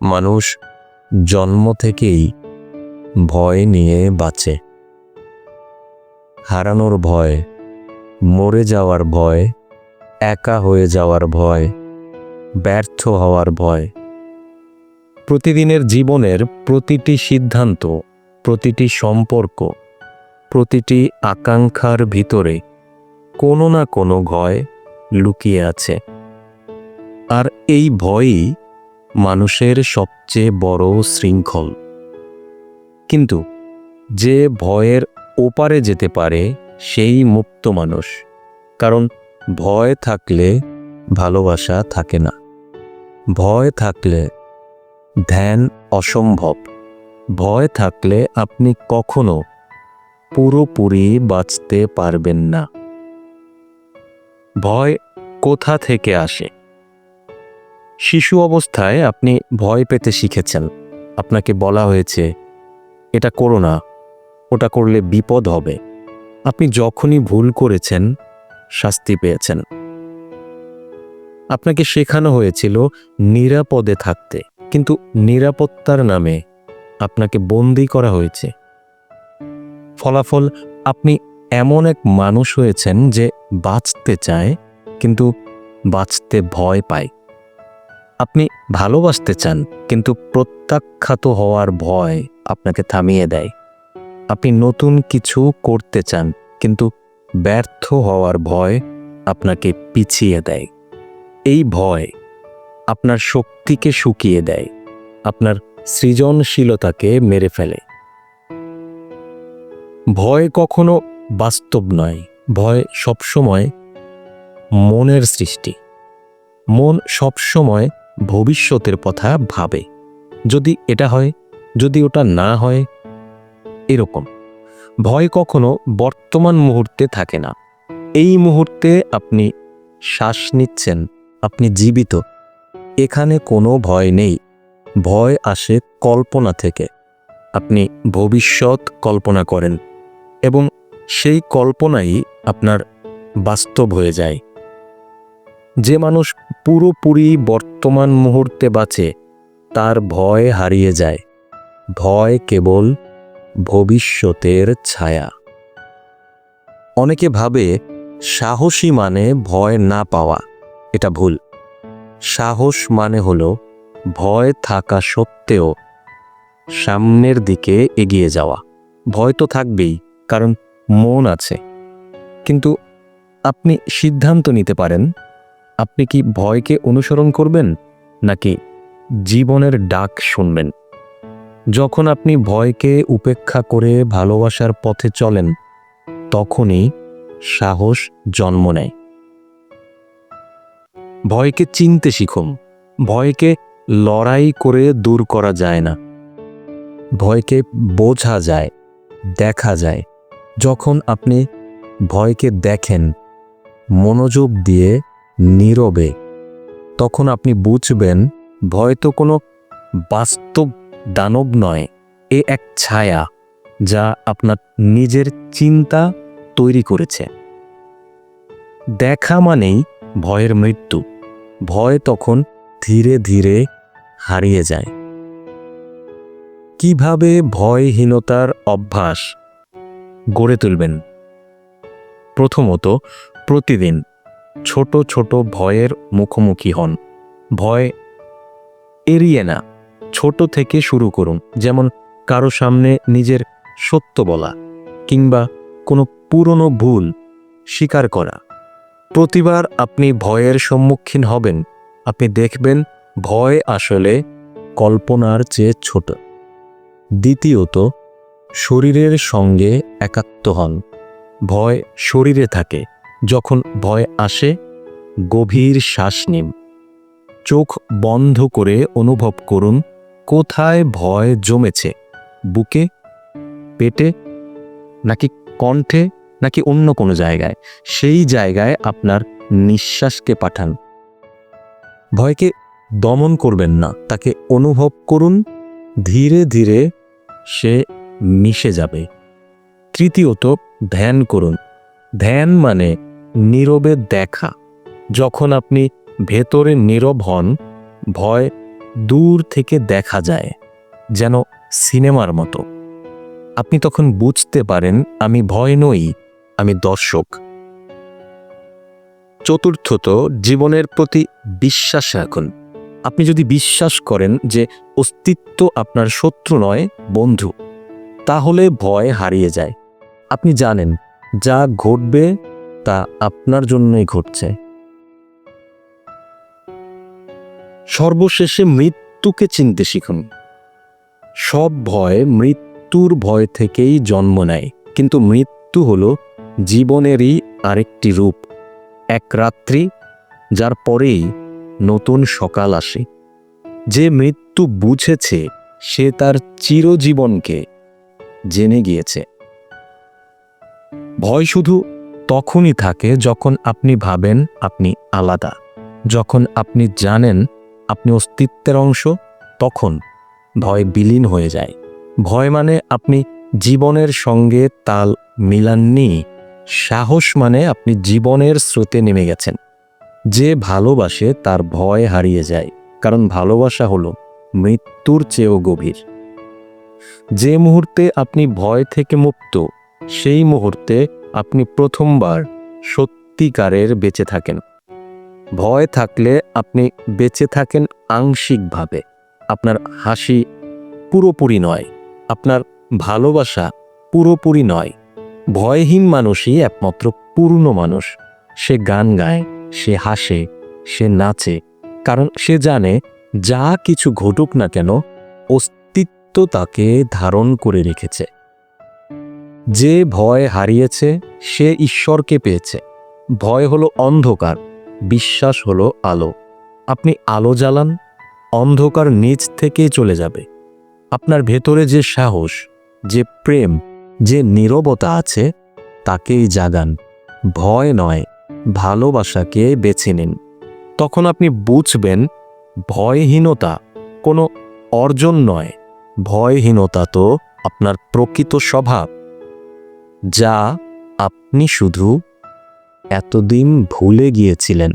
মানুষ জন্ম থেকেই ভয় নিয়ে বাঁচে। হারানোর ভয়, মরে যাওয়ার ভয়, একা হয়ে যাওয়ার ভয়, ব্যর্থ হওয়ার ভয়। প্রতিদিনের জীবনের প্রতিটি সিদ্ধান্ত, প্রতিটি সম্পর্ক, প্রতিটি আকাঙ্ক্ষার ভিতরে কোনো না কোনো ভয় লুকিয়ে আছে। আর এই ভয়ই মানুষের সবচেয়ে বড় শৃঙ্খল। কিন্তু যে ভয়ের ওপারে যেতে পারে, সেই মুক্ত মানুষ। কারণ ভয় থাকলে ভালোবাসা থাকে না। ভয় থাকলে ধ্যান অসম্ভব। ভয় থাকলে আপনি কখনো পুরোপুরি বাঁচতে পারবেন না। ভয় কোথা থেকে আসে? শিশু অবস্থায় আপনি ভয় পেতে শিখেছেন। আপনাকে বলা হয়েছে, এটা করো না, ওটা করলে বিপদ হবে। আপনি যখনই ভুল করেছেন, শাস্তি পেয়েছেন। আপনাকে শেখানো হয়েছিল নিরাপদে থাকতে, কিন্তু নিরাপত্তার নামে আপনাকে বন্দি করা হয়েছে। ফলাফল, আপনি এমন এক মানুষ হয়েছেন যে বাঁচতে চায়, কিন্তু বাঁচতে ভয় পায়। আপনি ভালোবাসতে চান, কিন্তু প্রত্যাখ্যাত হওয়ার ভয় আপনাকে থামিয়ে দেয়। আপনি নতুন কিছু করতে চান, কিন্তু ব্যর্থ হওয়ার ভয় আপনাকে পিছিয়ে দেয়। এই ভয় আপনার শক্তিকে শুকিয়ে দেয়, আপনার সৃজনশীলতাকে মেরে ফেলে। ভয় কখনো বাস্তব নয়, ভয় সবসময় মনের সৃষ্টি। মন সবসময় ভবিষ্যতের কথা ভাবে। যদি এটা হয়, যদি ওটা না হয়, এরকম। ভয় কখনো বর্তমান মুহূর্তে থাকে না। এই মুহূর্তে আপনি শ্বাস নিচ্ছেন, আপনি জীবিত। এখানে কোনো ভয় নেই। ভয় আসে কল্পনা থেকে। আপনি ভবিষ্যৎ কল্পনা করেন এবং সেই কল্পনাই আপনার বাস্তব হয়ে যায়। যে মানুষ পুরোপুরি বর্তমান মুহূর্তে বাঁচে, তার ভয় হারিয়ে যায়। ভয় কেবল ভবিষ্যতের ছায়া। অনেকে ভাবে সাহসী মানে ভয় না পাওয়া, এটা ভুল। সাহস মানে হলো ভয় থাকা সত্ত্বেও সামনের দিকে এগিয়ে যাওয়া। ভয় তো থাকবেই, কারণ মন আছে। কিন্তু আপনি সিদ্ধান্ত নিতে পারেন আপনি কি ভয়কে অনুসরণ করবেন, নাকি জীবনের ডাক শুনবেন? যখন আপনি ভয়কে উপেক্ষা করে ভালোবাসার পথে চলেন, তখনই সাহস জন্ম নেয়। ভয়কে চিনতে শিখুন, ভয়কে লড়াই করে দূর করা যায় না। ভয়কে বোঝা যায়, দেখা যায়। যখন আপনি ভয়কে দেখেন, মনোযোগ দিয়ে নীরবে। তখন আপনি বুঝবেন, ভয় তো কোনো বাস্তব দানব নয়, এ এক ছায়া যা আপনার নিজের চিন্তা তৈরি করেছে। দেখা মানেই ভয়ের মৃত্যু। ভয় তখন ধীরে ধীরে হারিয়ে যায়। কীভাবে ভয়হীনতার অভ্যাস গড়ে তুলবেন? প্রথমত, প্রতিদিন। ছোট ছোট ভয়ের মুখোমুখি হন। ভয়, এড়িয়ে না। ছোট থেকে শুরু করুন। যেমন কারও সামনে নিজের সত্য বলা কিংবা কোনো পুরনো ভুল স্বীকার করা। প্রতিবার আপনি ভয়ের সম্মুখীন হবেন। আপনি দেখবেন ভয় আসলে কল্পনার চেয়ে ছোট। দ্বিতীয়ত, শরীরের সঙ্গে একাত্ম হন। ভয় শরীরে থাকে। যখন ভয় আসে, গভীর শ্বাস নিন। চোখ বন্ধ করে অনুভব করুন, কোথায় ভয় জমেছে? বুকে? পেটে? নাকি কণ্ঠে? নাকি অন্য কোনো জায়গায়? সেই জায়গায় আপনার নিঃশ্বাসকে পাঠান। ভয়কে দমন করবেন না, তাকে অনুভব করুন। ধীরে ধীরে সে মিশে যাবে। তৃতীয়ত, ধ্যান করুন। ধ্যান মানে নীরবে দেখা। যখন আপনি ভেতরে নীরব হন, ভয় দূর থেকে দেখা যায়, যেন সিনেমার মতো। আপনি তখন বুঝতে পারেন, আমি ভয় নই, আমি দর্শক। চতুর্থত, জীবনের প্রতি বিশ্বাস রাখুন। আপনি যদি বিশ্বাস করেন যে অস্তিত্ব আপনার শত্রু নয়, বন্ধু, তাহলে ভয় হারিয়ে যায়। আপনি জানেন, যা ঘটবে তা আপনার জন্যই ঘটছে। সর্বশেষে মৃত্যুকে চিনতে শিখুন। সব ভয় মৃত্যুর ভয় থেকেই জন্ম নেয়। কিন্তু মৃত্যু হল জীবনেরই আরেকটি রূপ। এক রাত্রি যার পরেই নতুন সকাল আসে। যে মৃত্যু বুঝেছে, সে তার চিরজীবনকে জেনে গিয়েছে। ভয় শুধু তখনই থাকে যখন আপনি ভাবেন আপনি আলাদা। যখন আপনি জানেন আপনি অস্তিত্বের অংশ, তখন ভয় বিলীন হয়ে যায়। ভয় মানে আপনি জীবনের সঙ্গে তাল মিলাননি। সাহস মানে আপনি জীবনের স্রোতে নেমে গেছেন। যে ভালোবাসে তার ভয় হারিয়ে যায়, কারণ ভালোবাসা হলো মৃত্যুর চেয়েও গভীর। যে মুহূর্তে আপনি ভয় থেকে মুক্ত, সেই মুহূর্তে আপনি প্রথমবার সত্যিকারের বেঁচে থাকেন। ভয় থাকলে আপনি বেঁচে থাকেন আংশিকভাবে। আপনার হাসি পুরোপুরি নয়, আপনার ভালোবাসা পুরোপুরি নয়। ভয়হীন মানুষই একমাত্র পূর্ণ মানুষ। সে গান গায়, সে হাসে, সে নাচে, কারণ সে জানে যা কিছু ঘটুক না কেন অস্তিত্ব তাকে ধারণ করে রেখেছে। যে ভয় হারিয়েছে, সে ঈশ্বরকে পেয়েছে। ভয় হলো অন্ধকার, বিশ্বাস হলো আলো। আপনি আলো জ্বালান, অন্ধকার নিচ থেকেই চলে যাবে। আপনার ভেতরে যে সাহস, যে প্রেম, যে নীরবতা আছে, তাকেই জাগান। ভয় নয়, ভালোবাসাকে বেছে নিন। তখন আপনি বুঝবেন, ভয়হীনতা কোনো অর্জন নয়। ভয়হীনতা তো আপনার প্রকৃত স্বভাব। যা আপনি শুধু এতদিন ভুলে গিয়েছিলেন।